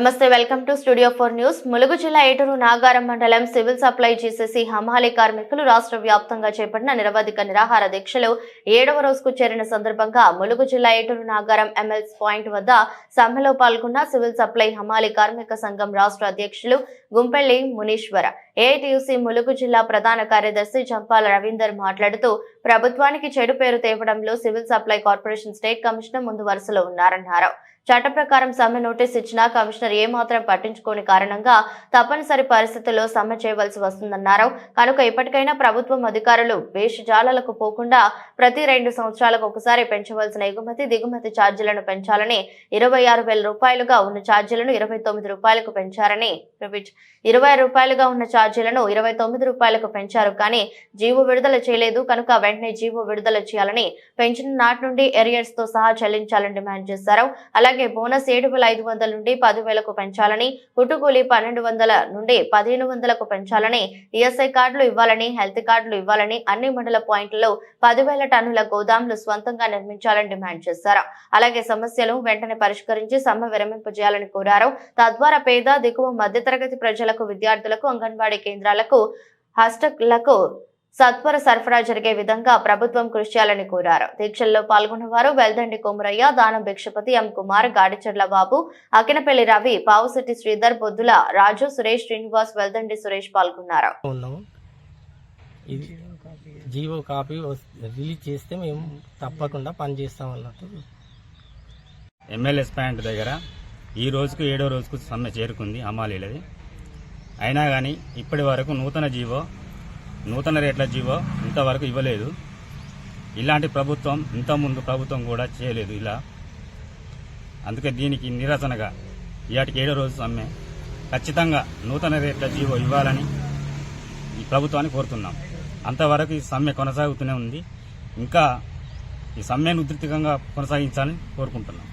నమస్తే welcome to studio four news. Mulugu జిల్లా ఏటూరు నాగారం మండలం సివిల్ సప్లై జీసీసీ హమాలి కార్మికులు రాష్ట్ర వ్యాప్తంగా చేపట్టిన నిరవధిక నిరాహార దీక్షలు ఏడవ రోజుకు చేరిన సందర్భంగా ములుగు జిల్లా ఏటూరు నాగారం ఎంఎల్స్ పాయింట్ వద్ద సమ్మెలో పాల్గొన్న సివిల్ సప్లై హమాలి కార్మిక సంఘం రాష్ట్ర అధ్యక్షులు గుంపెళ్ళి మునీశ్వర. ఏఐటియుసి ములుగు జిల్లా ప్రధాన కార్యదర్శి చంపాల రవీందర్ మాట్లాడుతూ ప్రభుత్వానికి చెడు పేరు తేవడంలో civil supply corporation state commissioner ముందు వరుసలో ఉన్నారన్నారు. చట్ట ప్రకారం సమ్మె నోటీస్ ఇచ్చినా కమిషనర్ ఏమాత్రం పట్టించుకోని కారణంగా తప్పనిసరి పరిస్థితుల్లో సమ్మె చేయవలసి వస్తుందన్నారు. కనుక ఇప్పటికైనా ప్రభుత్వం అధికారులు వేషజాలకు పోకుండా ప్రతి రెండు సంవత్సరాలకు ఒకసారి పెంచవలసిన ఎగుమతి దిగుమతి ఛార్జీలను పెంచాలని ఇరవై ఆరు వేల రూపాయలుగా ఉన్న ఛార్జీలను ఇరవై తొమ్మిది రూపాయలకు పెంచారని ఇరవై రూపాయలుగా ఉన్న ఛార్జీలను ఇరవై తొమ్మిది రూపాయలకు పెంచారు. కానీ జీవో విడుదల చేయలేదు. కనుక వెంటనే జీవో విడుదల చేయాలని పెంచిన నాటి నుండి ఎరియర్స్తో సహా చెల్లించాలని డిమాండ్ చేశారు. అలాగే బోనస్ ఏడు ఐదు వందల నుండి పదివేలకు పెంచాలని కుటుకూలి పన్నెండు వందల నుండి పదిహేను వందలకు పెంచాలని ఈఎస్ఐ కార్డులు ఇవ్వాలని హెల్త్ కార్డులు ఇవ్వాలని అన్ని మండల పాయింట్లలో పదివేల టన్నుల గోదాంలు స్వంతంగా నిర్మించాలని డిమాండ్ చేశారు. అలాగే సమస్యలు వెంటనే పరిష్కరించి సమ్మె విరమింపజేయాలని కోరారు. తద్వారా పేద దిగువ మధ్యతరగతి ప్రజలకు విద్యార్థులకు అంగన్వాడీ కేంద్రాలకు హాస్టళ్ళకు సత్వర సరఫరా జరిగే విధంగా ప్రభుత్వం కృషి చేయాలని కోరారు. దీక్షల్లో పాల్గొన్న వారు వెల్దండి కొమరయ్య దానం భిక్షపతి ఎం. కుమార్ గాడిచెర్ల బాబు అకినపల్లి రవి పావుశెట్టి శ్రీధర్ బొద్దుల రాజు సురేష్ శ్రీనివాస్ వెల్దండి సురేష్ పాల్గొన్నారు. జీవో కాపీ రిలీజ్ చేస్తే మేము తప్పకుండా పని చేస్తాం అన్నట్టు. ఎమ్మెల్యేస్ ప్యాంట్ దగ్గర ఈ రోజుకు ఏడో రోజుకు సమ్మె చేరుకుంది హమాలీలది అయినా కానీ ఇప్పటి వరకు నూతన జీవో నూతన రేట్ల జీవో ఇంతవరకు ఇవ్వలేదు. ఇలాంటి ప్రభుత్వం ఇంతకుముందు ప్రభుత్వం కూడా చేయలేదు ఇలా. అందుకే దీనికి నిరసనగా ఇవాటికి ఏడో రోజు సమ్మె. ఖచ్చితంగా నూతన రేట్ల జీవో ఇవ్వాలని ఈ ప్రభుత్వాన్ని కోరుతున్నాం. అంతవరకు ఈ సమ్మె కొనసాగుతూనే ఉంది. ఇంకా ఈ సమ్మెను ఉధృతికంగా కొనసాగించాలని కోరుకుంటున్నాం.